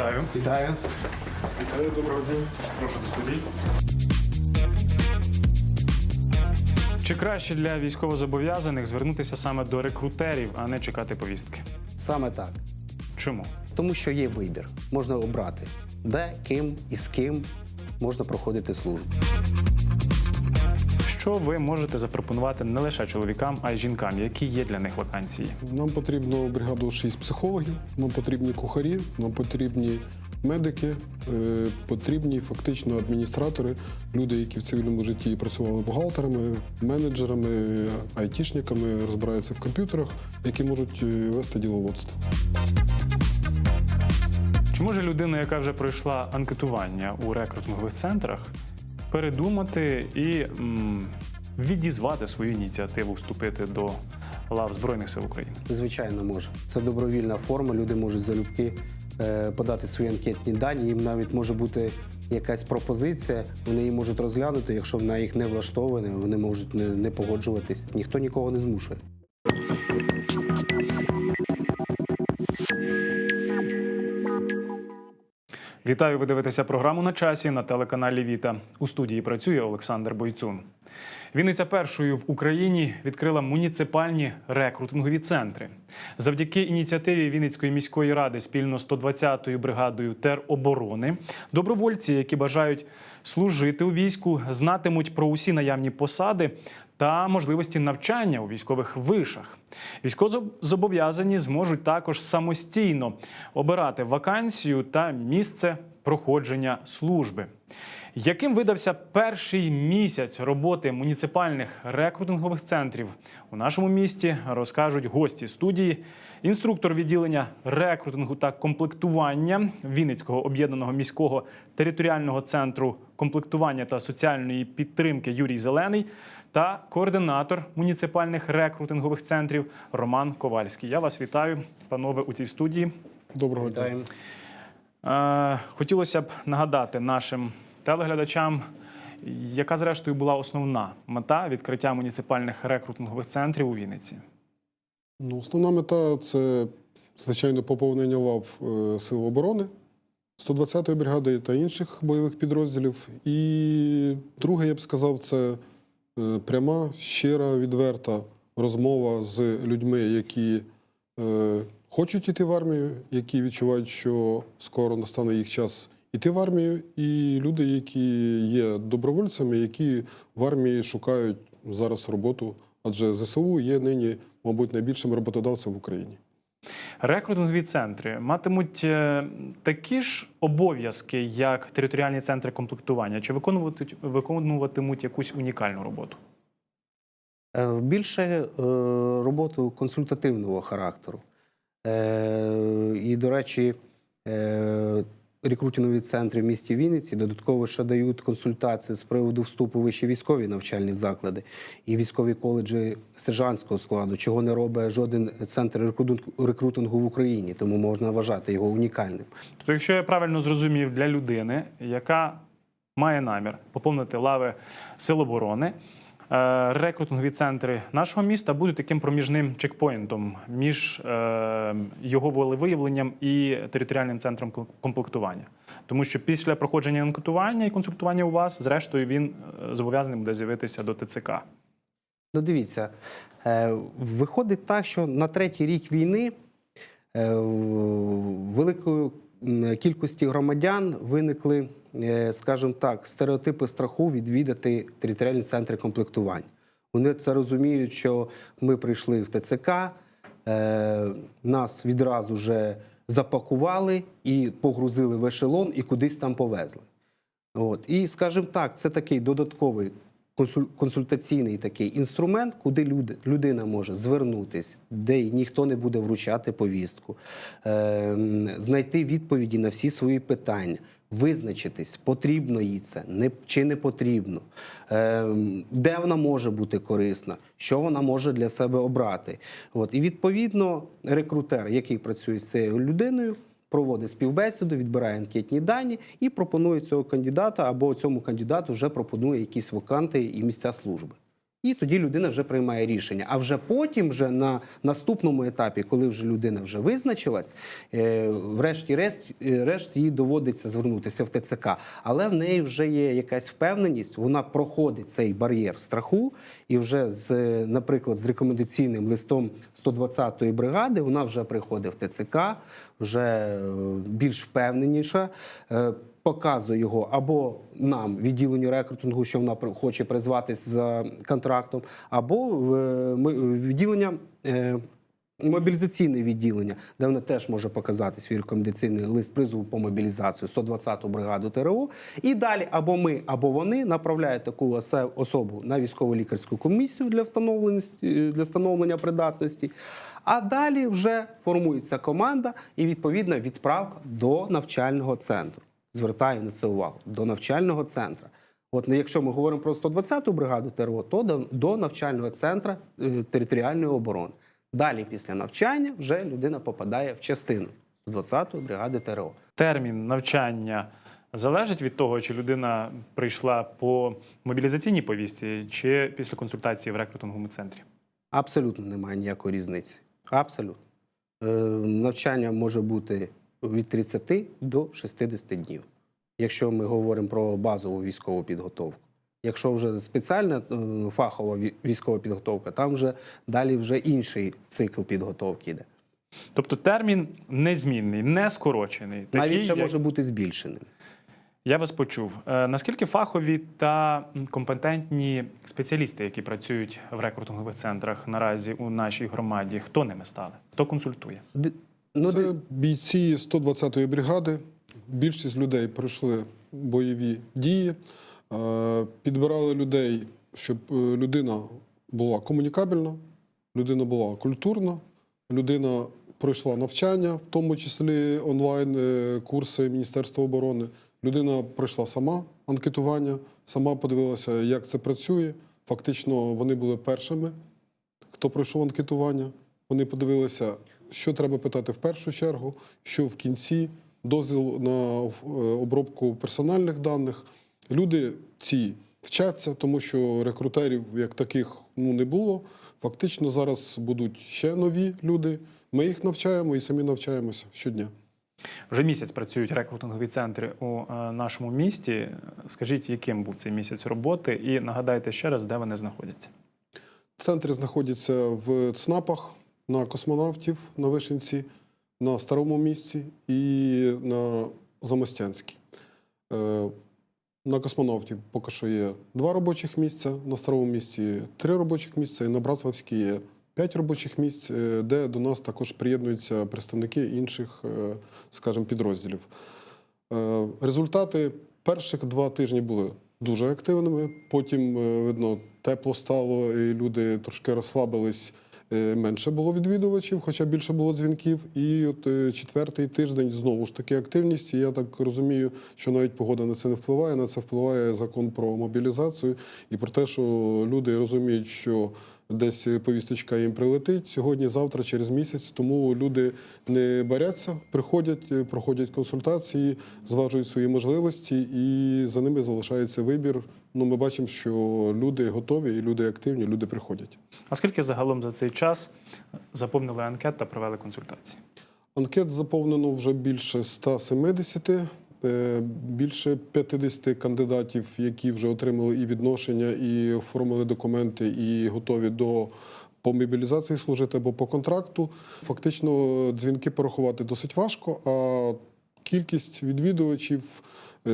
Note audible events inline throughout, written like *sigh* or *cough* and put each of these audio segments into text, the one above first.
Вітаю. Вітаю. Вітаю, доброго дня. Прошу до студії. Чи краще для військовозобов'язаних звернутися саме до рекрутерів, а не чекати повістки? Саме так. Чому? Тому що є вибір. Можна обрати, де, ким і з ким можна проходити службу. Що ви можете запропонувати не лише чоловікам, а й жінкам? Які є для них вакансії? Нам потрібно бригаду 6 психологів, нам потрібні кухарі, нам потрібні медики, е, потрібні фактично адміністратори, люди, які в цивільному житті працювали бухгалтерами, менеджерами, айтішниками, розбираються в комп'ютерах, які можуть е, вести діловодство. Чи може людина, яка вже пройшла анкетування у рекрутингових центрах, передумати і м, відізвати свою ініціативу вступити до лав Збройних сил України? Звичайно, може. Це добровільна форма. Люди можуть залюбки е, подати свої анкетні дані. Їм навіть може бути якась пропозиція. Вони її можуть розглянути. Якщо вона їх не влаштовує, вони можуть не, не погоджуватись. Ніхто нікого не змушує. Вітаю, ви дивитеся програму на часі на телеканалі Віта. У студії працює Олександр Бойцун. Вінниця першою в Україні відкрила муніципальні рекрутингові центри. Завдяки ініціативі Вінницької міської ради спільно з 120-ю бригадою тероборони добровольці, які бажають служити у війську, знатимуть про усі наявні посади та можливості навчання у військових вишах. Військовозобов'язані зможуть також самостійно обирати вакансію та місце проходження служби. Яким видався перший місяць роботи муніципальних рекрутингових центрів у нашому місті, розкажуть гості студії, інструктор відділення рекрутингу та комплектування Вінницького об'єднаного міського територіального центру комплектування та соціальної підтримки Юрій Зелений та координатор муніципальних рекрутингових центрів Роман Ковальський. Я вас вітаю, панове, у цій студії. Доброго дня. Е, Хотілося б нагадати нашим телеглядачам, яка зрештою була основна мета відкриття муніципальних рекрутингових центрів у Вінниці. Ну, основна мета це, звичайно, поповнення лав е, Сил оборони 120-ї бригади та інших бойових підрозділів. І друге, я б сказав, це е, пряма, щира, відверта розмова з людьми, які е, хочуть іти в армію, які відчувають, що скоро настане їх час іти в армію, і люди, які є добровольцями, які в армії шукають зараз роботу, адже ЗСУ є нині, мабуть, найбільшим роботодавцем в Україні. Рекрутингові центри матимуть е, такі ж обов'язки, як територіальні центри комплектування, чи виконуватимуть, якусь унікальну роботу? Е, Більше е, роботу консультативного характеру. І, до речі, рекрутингові центри в місті Вінниці додатково ще дають консультації з приводу вступу в вищі військові навчальні заклади і військові коледжі сержантського складу, чого не робить жоден центр рекрутингу- в Україні, тому можна вважати його унікальним. Тобто, якщо я правильно зрозумів, для людини, яка має намір поповнити лави Сил оборони, рекрутингові центри нашого міста будуть таким проміжним чекпоінтом між е, його волевиявленням і територіальним центром комплектування. Тому що після проходження анкетування і консультування у вас, зрештою, він е, зобов'язаний буде з'явитися до ТЦК. Ну, дивіться, е, виходить так, що на третій рік війни е, в великої м, кількості громадян виникли, е, скажімо так, стереотипи страху відвідати територіальні центри комплектування. Вони це розуміють, що ми прийшли в ТЦК, е, нас відразу вже запакували і погрузили в ешелон і кудись там повезли. От. І, скажімо так, це такий додатковий консультаційний такий інструмент, куди люди, людина може звернутись, де ніхто не буде вручати повістку, е, знайти відповіді на всі свої питання. Визначитись, потрібно їй це не чи не потрібно, е, де вона може бути корисна, що вона може для себе обрати. От і відповідно рекрутер, який працює з цією людиною, проводить співбесіду, відбирає анкетні дані і пропонує цього кандидата або цьому кандидату вже пропонує якісь ваканти і місця служби. І тоді людина вже приймає рішення. А вже потім, вже на наступному етапі, коли вже людина вже визначилась, е, врешті-решт е, решт їй доводиться звернутися в ТЦК. Але в неї вже є якась впевненість, вона проходить цей бар'єр страху, і вже з, е, наприклад, з рекомендаційним листом 120-ї бригади вона вже приходить в ТЦК, вже більш впевненіша. Показує його або нам, відділенню рекрутингу, що вона хоче призватись за контрактом, або е, відділення. е, Мобілізаційне відділення, де вона теж може показати свій рекомендаційний лист призову по мобілізацію 120-ту бригаду ТРО. І далі або ми, або вони направляють таку особу на військово-лікарську комісію для встановлення е, для встановлення придатності. А далі вже формується команда і відповідна відправка до навчального центру. Звертаю на це увагу до навчального центру. От ну, якщо ми говоримо про 120-ту бригаду ТРО, то до, до навчального центру е, територіальної оборони. Далі, після навчання, вже людина попадає в частину 120-ї бригади ТРО. Термін навчання залежить від того, чи людина прийшла по мобілізаційній повістці, чи після консультації в рекрутинговому центрі. Абсолютно немає ніякої різниці. Абсолютно. Е, навчання може бути від 30 до 60 днів, якщо ми говоримо про базову військову підготовку. Якщо вже спеціальна е, фахова військова підготовка, там вже далі вже інший цикл підготовки йде. Тобто термін незмінний, не скорочений. Навіть ще як- може бути збільшеним. Я вас почув. Е, Наскільки фахові та компетентні спеціалісти, які працюють в рекрутингових центрах наразі у нашій громаді, хто ними стали? Хто консультує? Ну, Це бійці 120-ї бригади. Більшість людей пройшли бойові дії, Е, підбирали людей, щоб е, людина була комунікабельна, людина була культурна, людина пройшла навчання, в тому числі онлайн е, курси Міністерства оборони. Людина пройшла сама анкетування, сама подивилася, як це працює. Фактично, вони були першими, хто пройшов анкетування. Вони подивилися, що треба питати в першу чергу, що в кінці, дозвіл на е, обробку персональних даних. Люди ці вчаться, тому що рекрутерів як таких ну, не було. Фактично зараз будуть ще нові люди. Ми їх навчаємо і самі навчаємося щодня. Вже місяць працюють рекрутингові центри у е, нашому місті. Скажіть, яким був цей місяць роботи, і нагадайте ще раз, де вони знаходяться. Центри знаходяться в ЦНАПах, на космонавтів на Вишенці, на старому місці і на Замостянській. Е, На космонавтів поки що є два робочих місця, на старому місці три робочих місця, і на Братславській є п'ять робочих місць, е, де до нас також приєднуються представники інших, е, скажімо, підрозділів. Результати перших два тижні були дуже активними. Потім, видно, тепло стало, і люди трошки розслабились. Е, Менше було відвідувачів, хоча більше було дзвінків. І от е, четвертий тиждень знову ж таки активність. І я так розумію, що навіть погода на це не впливає. На це впливає закон про мобілізацію і про те, що люди розуміють, що десь повісточка їм прилетить сьогодні, завтра, через місяць. Тому люди не боряться, приходять, е, проходять консультації, зважують свої можливості, і за ними залишається вибір. Ну, ми бачимо, що люди готові, і люди активні, люди приходять. А скільки загалом за цей час заповнили анкет та провели консультації? Анкет заповнено вже більше 170, е, більше 50 кандидатів, які вже отримали і відношення, і оформили документи, і готові до по мобілізації служити або по контракту. Фактично, дзвінки порахувати досить важко, а кількість відвідувачів,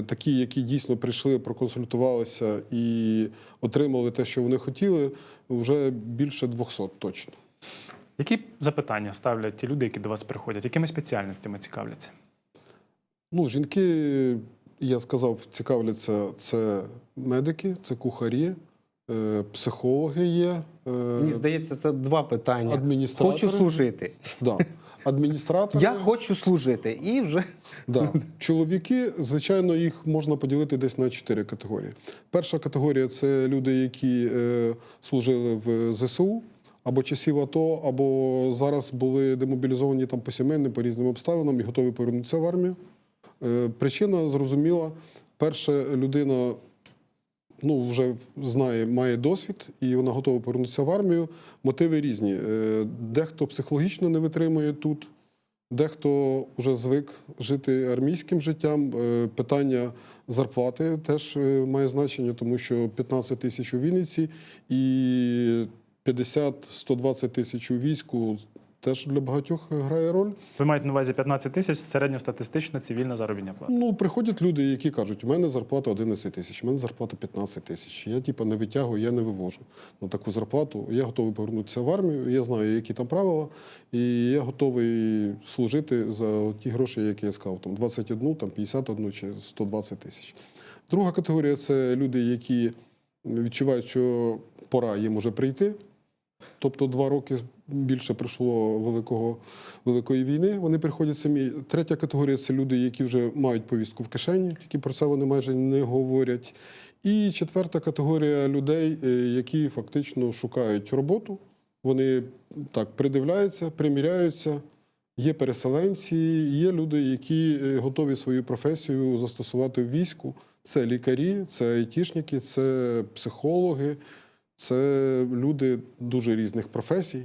такі, які дійсно прийшли, проконсультувалися і отримали те, що вони хотіли, вже більше 200 точно. Які запитання ставлять ті люди, які до вас приходять? Якими спеціальностями цікавляться? Ну, жінки, я сказав, цікавляться це медики, це кухарі, е, психологи є, е, Мені здається, це два питання. адміністратори. Хочу служити. Да. Адміністратори. Я хочу служити. І вже *laughs* Да. Чоловіки, звичайно, їх можна поділити десь на чотири категорії. Перша категорія це люди, які е, служили в ЗСУ або часів АТО, або зараз були демобілізовані там по сімейним, по різним обставинам і готові повернутися в армію. Е, причина зрозуміла. Перша людина ну, вже знає, має досвід і вона готова повернутися в армію. Мотиви різні. Е, Дехто психологічно не витримує тут, дехто вже звик жити армійським життям. Е, Питання зарплати теж е, має значення, тому що 15 тисяч у Вінниці і 50-120 тисяч у війську теж для багатьох грає роль. Ви маєте на увазі 15 тисяч середньостатистична цивільна заробітня плата. Ну, приходять люди, які кажуть, у мене зарплата 11 тисяч, у мене зарплата 15 тисяч. Я типу, не витягую, я не вивожу на таку зарплату. Я готовий повернутися в армію, я знаю, які там правила, і я готовий служити за ті гроші, які я сказав, там 21, там 51 чи 120 тисяч. Друга категорія це люди, які відчувають, що пора їм уже прийти. Тобто два роки більше пройшло великого, великої війни. Вони приходять самі. Третя категорія це люди, які вже мають повістку в кишені, тільки про це вони майже не говорять. І четверта категорія людей, е, які фактично шукають роботу. Вони так придивляються, приміряються. Є переселенці, є люди, які е, готові свою професію застосувати в війську. Це лікарі, це айтішники, це психологи, це люди дуже різних професій.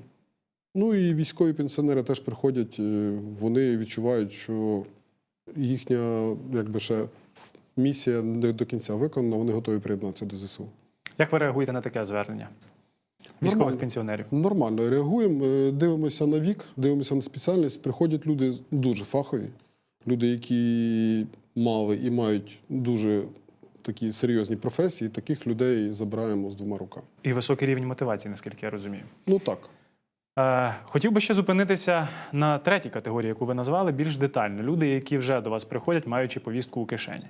Ну і військові пенсіонери теж приходять, е, вони відчувають, що їхня якби ще місія не до кінця виконана, вони готові приєднатися до ЗСУ. Як ви реагуєте на таке звернення? Військових Нормально. пенсіонерів. Нормально реагуємо, е, дивимося на вік, дивимося на спеціальність. Приходять люди дуже фахові, люди, які мали і мають дуже такі серйозні професії. Таких людей забираємо з двома руками. І високий рівень мотивації, наскільки я розумію. Ну так. Е, хотів би ще зупинитися на третій категорії, яку ви назвали, більш детально. Люди, які вже до вас приходять, маючи повістку у кишені.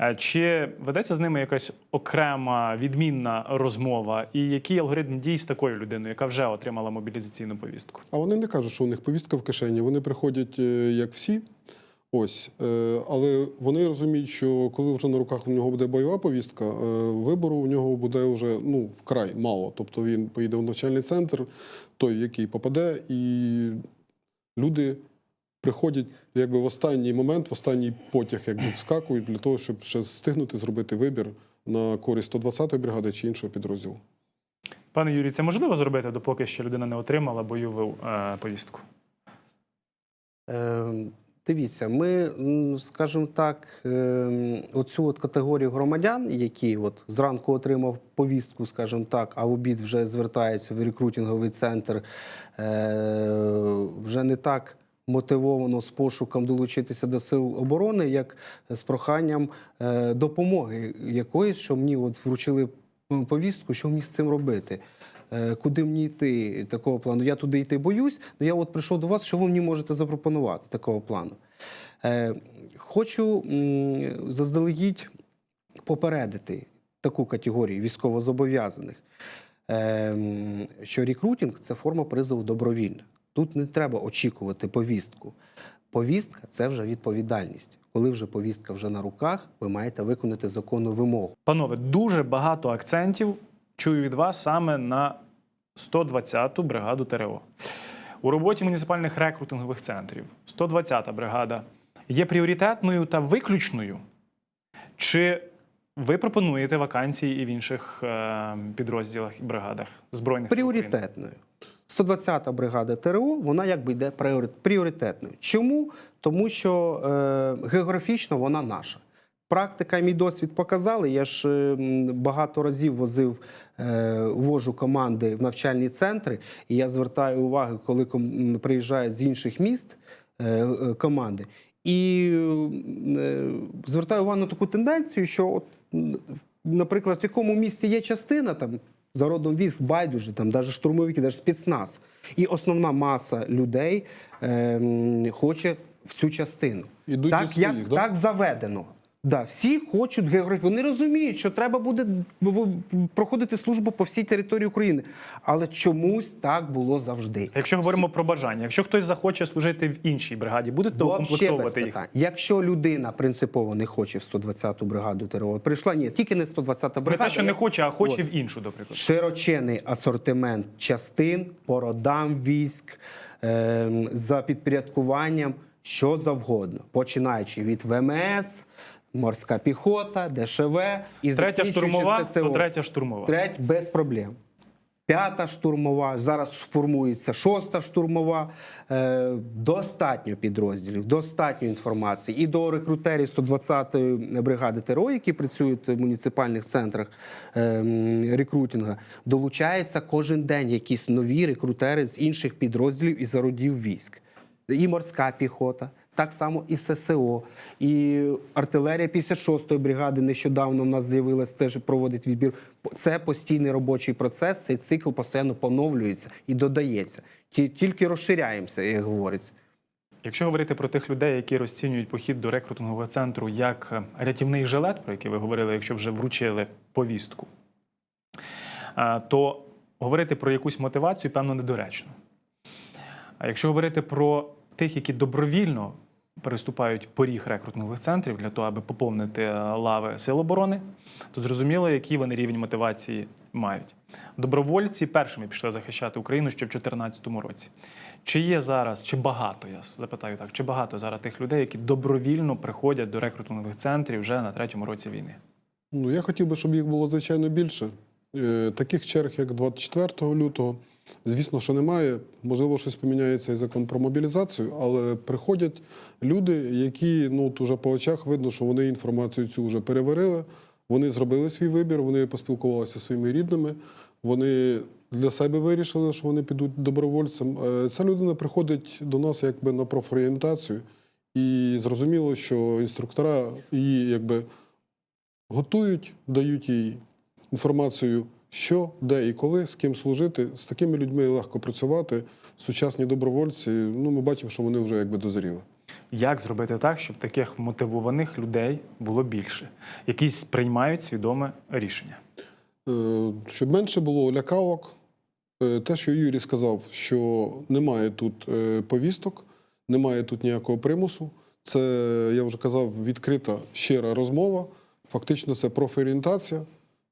Е, чи ведеться з ними якась окрема відмінна розмова? І який алгоритм дій з такою людиною, яка вже отримала мобілізаційну повістку? А вони не кажуть, що у них повістка в кишені. Вони приходять е, як всі. Ось, Е, але вони розуміють, що коли вже на руках у нього буде бойова повістка, е, вибору у нього буде вже ну вкрай мало. Тобто він поїде в навчальний центр, той, який попаде, і люди приходять якби в останній момент, в останній потяг, якби вскакують для того, щоб ще встигнути зробити вибір на користь 120-ї бригади чи іншого підрозділу. Пане Юрій, це можливо зробити, допоки ще людина не отримала бойову е, повістку? Е, Дивіться, ми, скажімо так, е, оцю от категорію громадян, які от зранку отримав повістку, скажімо так, а в обід вже звертається в рекрутинговий центр, е, вже не так мотивовано з пошуком долучитися до сил оборони, як з проханням е, допомоги якоїсь, що мені от вручили повістку, що мені з цим робити. Е, Куди мені йти такого плану? Я туди йти боюсь, але я от прийшов до вас, що ви мені можете запропонувати такого плану. Е, Хочу заздалегідь попередити таку категорію військовозобов'язаних, е, що рекрутинг це форма призову добровільна. Тут не треба очікувати повістку. Повістка це вже відповідальність. Коли вже повістка вже на руках, ви маєте виконати законну вимогу. Панове, дуже багато акцентів чую від вас саме на 120-ту бригаду ТРО. У роботі муніципальних рекрутингових центрів 120-та бригада є пріоритетною та виключною. Чи ви пропонуєте вакансії і в інших е, підрозділах і бригадах збройних пріоритетною. 120-та бригада ТРО, вона якби йде пріори- пріоритетною. Чому? Тому що е, географічно вона наша. Практика і мій досвід показали. Я ж е, багато разів возив, е, вожу команди в навчальні центри, і я звертаю увагу, коли приїжджають з інших міст е, е, команди. І е, звертаю увагу на таку тенденцію, що, от, наприклад, в якому місці є частина там. За родом військ байдуже, там навіть штурмовики, навіть спецназ. І основна маса людей ем, хоче в цю частину. Ідуть так, як, так заведено. Да, всі хочуть географію. Вони розуміють, що треба буде проходити службу по всій території України. Але чомусь так було завжди. Якщо говоримо про бажання, якщо хтось захоче служити в іншій бригаді, будете укомплектовувати їх? Якщо людина принципово не хоче в 120-ту бригаду ТРО, прийшла ні, тільки не 120-та Не бригада. те, що не хоче, а хоче От. в іншу, до прикладу. широчений асортимент частин по родам військ ем, за підпорядкуванням, що завгодно, починаючи від ВМС, морська піхота, ДШВ і Третя штурмова, ССО. то третя штурмова. Треть без проблем. П'ята штурмова, зараз формується шоста штурмова. Е, достатньо підрозділів, достатньо інформації. І до рекрутерів 120-ї бригади ТРО, які працюють в муніципальних центрах е, рекрутинга, долучаються кожен день якісь нові рекрутери з інших підрозділів і зародів військ. І морська піхота, так само і ССО, і артилерія 56-ї бригади нещодавно в нас з'явилась, теж проводить відбір. Це постійний робочий процес, цей цикл постійно поновлюється і додається. Тільки розширяємося, як говориться. Якщо говорити про тих людей, які розцінюють похід до рекрутингового центру як е, рятівний жилет, про який ви говорили, якщо вже вручили повістку, е, то говорити про якусь мотивацію, певно, недоречно. А якщо говорити про тих, які добровільно переступають поріг рекрутингових центрів для того, аби поповнити е, лави сил оборони, то зрозуміло, який вони рівень мотивації мають. Добровольці першими пішли захищати Україну ще в 2014 році. Чи є зараз, чи багато, я запитаю так, чи багато зараз тих людей, які добровільно приходять до рекрутингових центрів вже на третьому році війни? Ну, я хотів би, щоб їх було звичайно більше. Е, Таких черг, як 24 лютого, звісно, що немає. Можливо, щось поміняється і закон про мобілізацію, але приходять люди, які ну, от по очах видно, що вони інформацію цю вже переварили. Вони зробили свій вибір, вони поспілкувалися зі своїми рідними. Вони для себе вирішили, що вони підуть добровольцем. Е, Ця людина приходить до нас якби на профорієнтацію, і зрозуміло, що інструктора її якби готують, дають їй інформацію, що, де і коли, з ким служити. З такими людьми легко працювати. Сучасні добровольці, ну ми бачимо, що вони вже якби дозріли. Як зробити так, щоб таких мотивованих людей було більше, які приймають свідоме рішення? Е, Щоб менше було лякалок. Е, Те, що Юрій сказав, що немає тут е, повісток, немає тут ніякого примусу. Це, я вже казав, відкрита щира розмова. Фактично, це профорієнтація.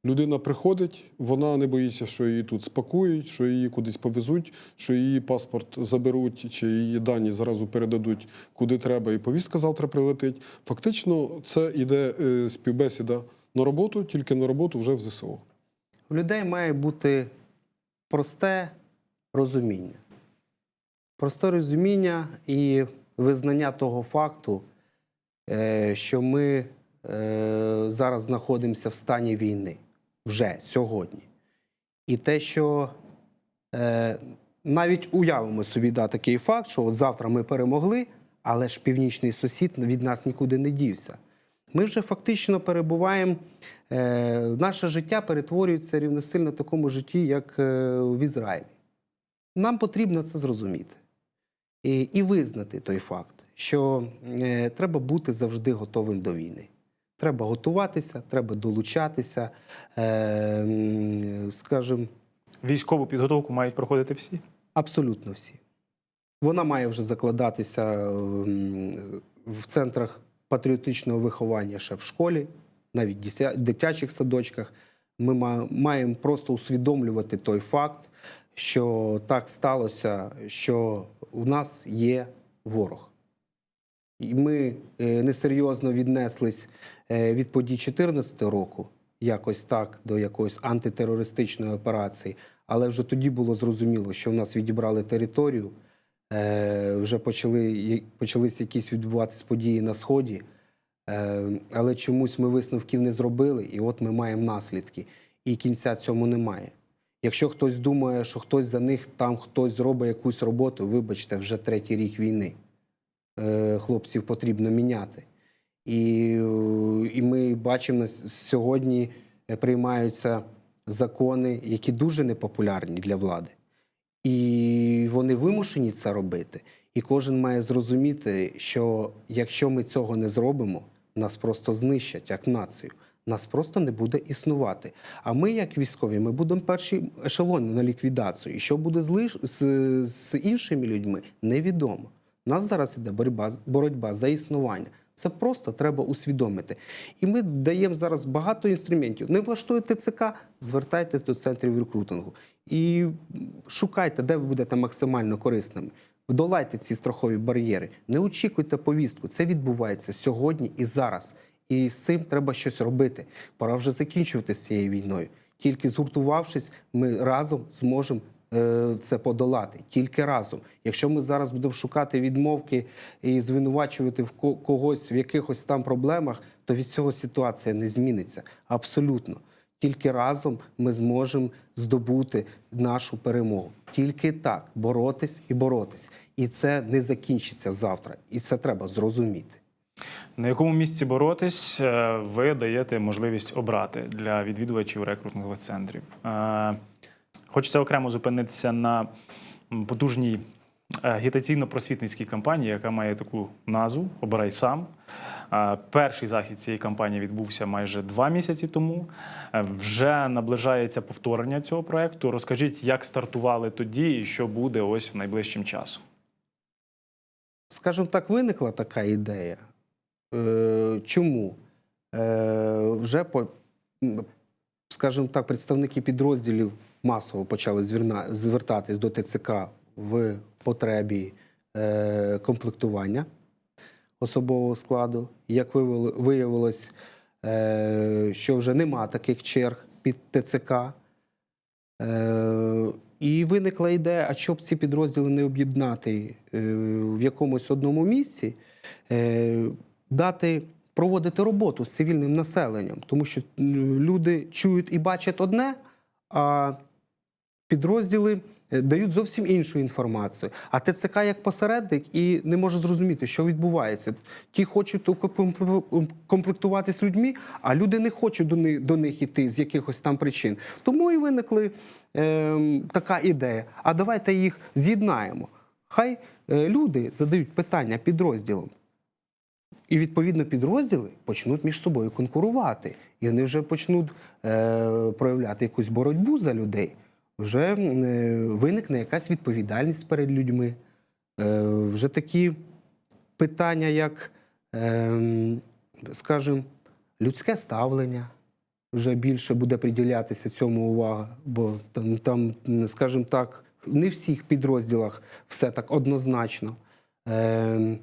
Людина приходить, вона не боїться, що її тут спакують, що її кудись повезуть, що її паспорт заберуть, чи її дані зразу передадуть куди треба, і повістка завтра прилетить. Фактично, це іде е, співбесіда на роботу, тільки на роботу вже в ЗСУ. У людей має бути просте розуміння. Просте розуміння і визнання того факту, е, що ми е, зараз знаходимося в стані війни вже сьогодні. І те, що е, навіть уявимо собі да, такий факт, що от завтра ми перемогли, але ж північний сусід від нас нікуди не дівся. Ми вже фактично перебуваємо, е, наше життя перетворюється рівносильно такому житті, як е, в Ізраїлі. Нам потрібно це зрозуміти і, і визнати той факт, що е, треба бути завжди готовим до війни. Треба готуватися, треба долучатися, е, скажімо, Військову підготовку мають проходити всі. Абсолютно всі. Вона має вже закладатися ем, в центрах патріотичного виховання ще в школі, навіть дися- дитячих садочках. Ми маємо просто усвідомлювати той факт, що так сталося, що в нас є ворог. Ми е, несерйозно віднеслись е, від подій 2014 року, якось так, до якоїсь антитерористичної операції. Але вже тоді було зрозуміло, що в нас відібрали територію, е, вже почали, почалися якісь відбуватись події на Сході. Але чомусь ми висновків не зробили, і от ми маємо наслідки. І кінця цьому немає. Якщо хтось думає, що хтось за них там хтось зробить якусь роботу, вибачте, вже третій рік війни. Хлопців потрібно міняти. І, і ми бачимо сьогодні е, приймаються закони, які дуже непопулярні для влади. І вони вимушені це робити. І кожен має зрозуміти, що якщо ми цього не зробимо, нас просто знищать як націю. Нас просто не буде існувати. А ми, як військові, ми будемо перші ешелони на ліквідацію. І що буде з, з іншими людьми, невідомо. У нас зараз іде боротьба, боротьба за існування. Це просто треба усвідомити. І ми даємо зараз багато інструментів. Не влаштуєте ТЦК, звертайтесь до центрів рекрутингу і шукайте, де ви будете максимально корисними. Долайте ці страхові бар'єри. Не очікуйте повістку. Це відбувається сьогодні і зараз. І з цим треба щось робити. Пора вже закінчувати з цією війною. Тільки згуртувавшись, ми разом зможемо це подолати. Тільки разом. Якщо ми зараз будемо шукати відмовки і звинувачувати в когось в якихось там проблемах, то від цього ситуація не зміниться. Абсолютно. Тільки разом ми зможемо здобути нашу перемогу. Тільки так боротись і боротись. І це не закінчиться завтра. І це треба зрозуміти. На якому місці боротись е, ви даєте можливість обрати для відвідувачів рекрутингових центрів? Хочеться окремо зупинитися на потужній е, агітаційно-просвітницькій кампанії, яка має таку назву Обирай сам. Е, Перший захід цієї кампанії відбувся майже два місяці тому. Е, Вже наближається повторення цього проекту. Розкажіть, як стартували тоді і що буде ось в найближчим часом. Скажімо так, виникла така ідея. Чому? Вже по, скажімо так, представники підрозділів масово почали звертатись до ТЦК в потребі е, комплектування особового складу. Як виявилось, е, що вже нема таких черг під ТЦК. Е, І виникла ідея, а щоб ці підрозділи не об'єднати в якомусь одному місці, дати проводити роботу з цивільним населенням, тому що люди чують і бачать одне, а підрозділи е, дають зовсім іншу інформацію. А ТЦК як посередник і не може зрозуміти, що відбувається. Ті хочуть укомпле- комплектуватись людьми, а люди не хочуть до них, до них іти з якихось там причин. Тому і виникли ем, така ідея. А давайте їх з'єднаємо. Хай е, люди задають питання підрозділам. І відповідно підрозділи почнуть між собою конкурувати. І вони вже почнуть е, проявляти якусь боротьбу за людей. Вже е, виникне якась відповідальність перед людьми. Е, вже такі питання, як, е, скажімо, людське ставлення. Вже більше буде приділятися цьому увага, бо там, там, скажімо так, не в всіх підрозділах все так однозначно. Е,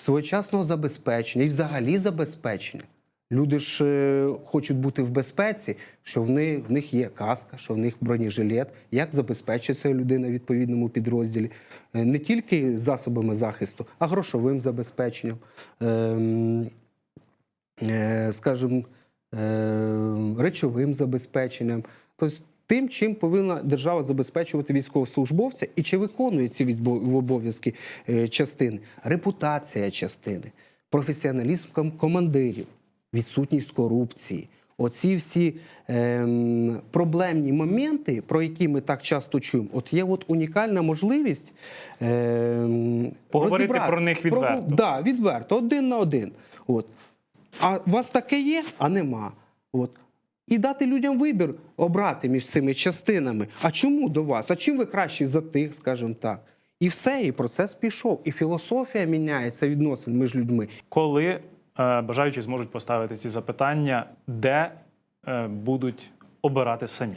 своєчасного забезпечення і взагалі забезпечення. Люди ж е, хочуть бути в безпеці, що в них, в них є каска, що в них бронежилет. Як забезпечується людина в відповідному підрозділі? Е, Не тільки засобами захисту, а грошовим забезпеченням, ем, е, скажімо, е, речовим забезпеченням. Тобто тим, чим повинна держава забезпечувати військовослужбовця і чи виконує ці обов'язки е, частини, репутація частини, професіоналізм командирів, відсутність корупції. Оці всі ем, проблемні моменти, про які ми так часто чуємо, от є от унікальна можливість ем, Поговорити про них відверто. Про, да, відверто, один на один. От. А у вас таке є, а нема. От. І дати людям вибір обрати між цими частинами. А чому до вас? А чим ви кращі за тих, скажімо так? І все, і процес пішов. І філософія міняється відносин між людьми. Коли е, бажаючі зможуть поставити ці запитання, де е, будуть обирати самі?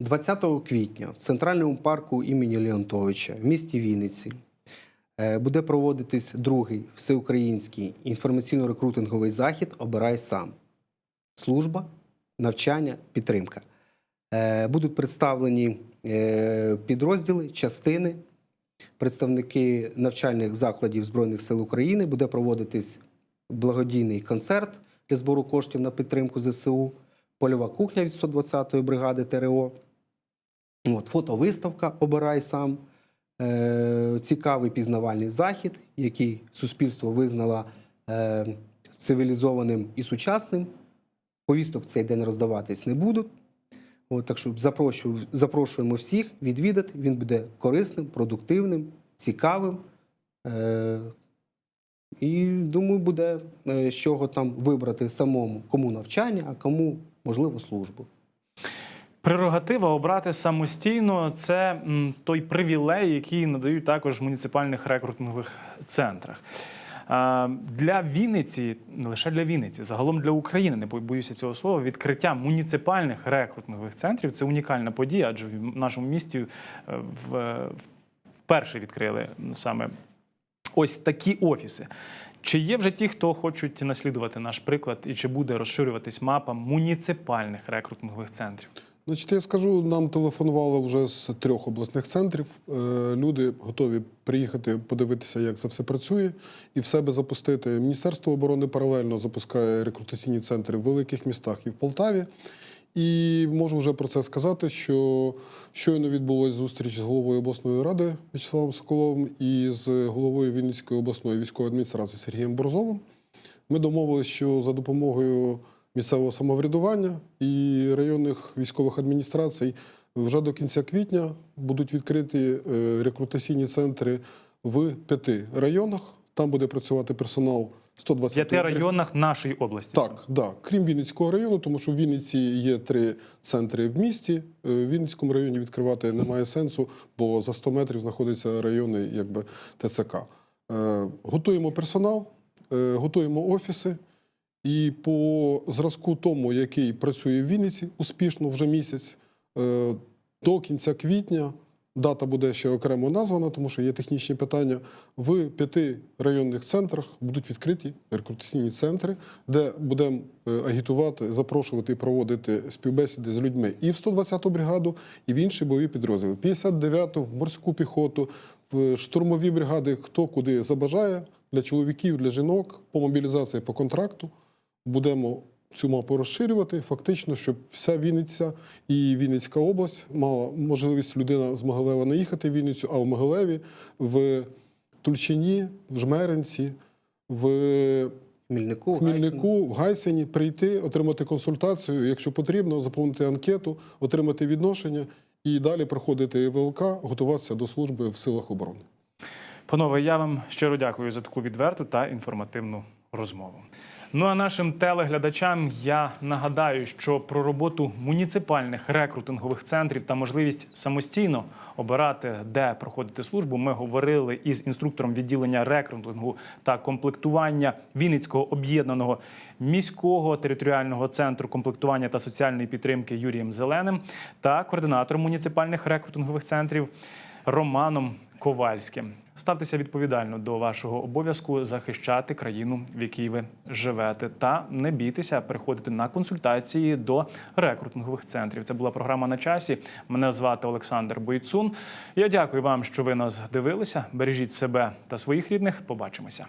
20 квітня в центральному парку імені Леонтовича в місті Вінниці е, буде проводитись другий всеукраїнський інформаційно-рекрутинговий захід Обирай сам. Служба, навчання, підтримка. Е, Будуть представлені е, підрозділи, частини, представники навчальних закладів Збройних сил України. Буде проводитись благодійний концерт для збору коштів на підтримку ЗСУ, польова кухня від 120-ї бригади ТРО. От, фотовиставка Обирай сам. Е, цікавий пізнавальний захід, який суспільство визнало цивілізованим і сучасним. Повісток в цей день роздаватись не будуть. От, так що запрошую, запрошуємо всіх відвідати. Він буде корисним, продуктивним, цікавим. Е, і думаю, буде е, з чого там вибрати самому, кому навчання, а кому, можливо, службу. Прерогатива обрати самостійно це той привілей, який надають також в муніципальних рекрутингових центрах. Для Вінниці, не лише для Вінниці, загалом для України, не боюся цього слова, відкриття муніципальних рекрутингових центрів це унікальна подія, адже в нашому місті е, в- вперше відкрили саме ось такі офіси. Чи є вже ті, хто хочуть наслідувати наш приклад, і чи буде розширюватись мапа муніципальних рекрутингових центрів? Значить, я скажу, нам телефонували вже з трьох обласних центрів. Е, Люди готові приїхати, подивитися, як це все працює, і в себе запустити. Міністерство оборони паралельно запускає рекрутаційні центри в великих містах і в Полтаві. І можу вже про це сказати, що щойно відбулася зустріч з головою обласної ради В'ячеславом Соколовим і з головою Вінницької обласної військової адміністрації Сергієм Борзовим. Ми домовилися, що за допомогою місцевого самоврядування і районних військових адміністрацій вже до кінця квітня будуть відкриті е, рекрутаційні центри в п'яти районах. Там буде працювати персонал 120 В п'яти районах нашої області. так, да. крім Вінницького району, тому що в Вінниці є три центри в місті. Е, В Вінницькому районі відкривати немає сенсу, бо за 100 метрів знаходиться райони якби, ТЦК. Е, Готуємо персонал, готуємо офіси. І по зразку тому, який працює в Вінниці успішно вже місяць, е, до кінця квітня дата буде ще окремо названа, тому що є технічні питання. В п'яти районних центрах будуть відкриті рекрутаційні центри, де будемо е, агітувати, запрошувати і проводити співбесіди з людьми і в 120-ту бригаду, і в інші бойові підрозділи. 59-ту, в морську піхоту, в штурмові бригади, хто куди забажає для чоловіків, для жінок по мобілізації по контракту будемо цю мапу розширювати, фактично, щоб вся Вінниця і Вінницька область мала можливість людина з Могилева не їхати в Вінницю, а в Могилеві, в Тульчині, в Жмеринці, в Хмільнику, Хмільнику, в Гайсені прийти, отримати консультацію, якщо потрібно, заповнити анкету, отримати відношення і далі проходити ВЛК, готуватися до служби в силах оборони. Панове, я вам щиро дякую за таку відверту та інформативну розмову. Ну а нашим телеглядачам я нагадаю, що про роботу муніципальних рекрутингових центрів та можливість самостійно обирати, де проходити службу, ми говорили із інструктором відділення рекрутингу та комплектування Вінницького об'єднаного міського територіального центру комплектування та соціальної підтримки Юрієм Зеленим та координатором муніципальних рекрутингових центрів Романом Ковальським. Ставтеся відповідально до вашого обов'язку захищати країну, в якій ви живете, та не бійтеся приходити на консультації до рекрутингових центрів. Це була програма на часі. Мене звати Олександр Бойцун. Я дякую вам, що ви нас дивилися. Бережіть себе та своїх рідних. Побачимося.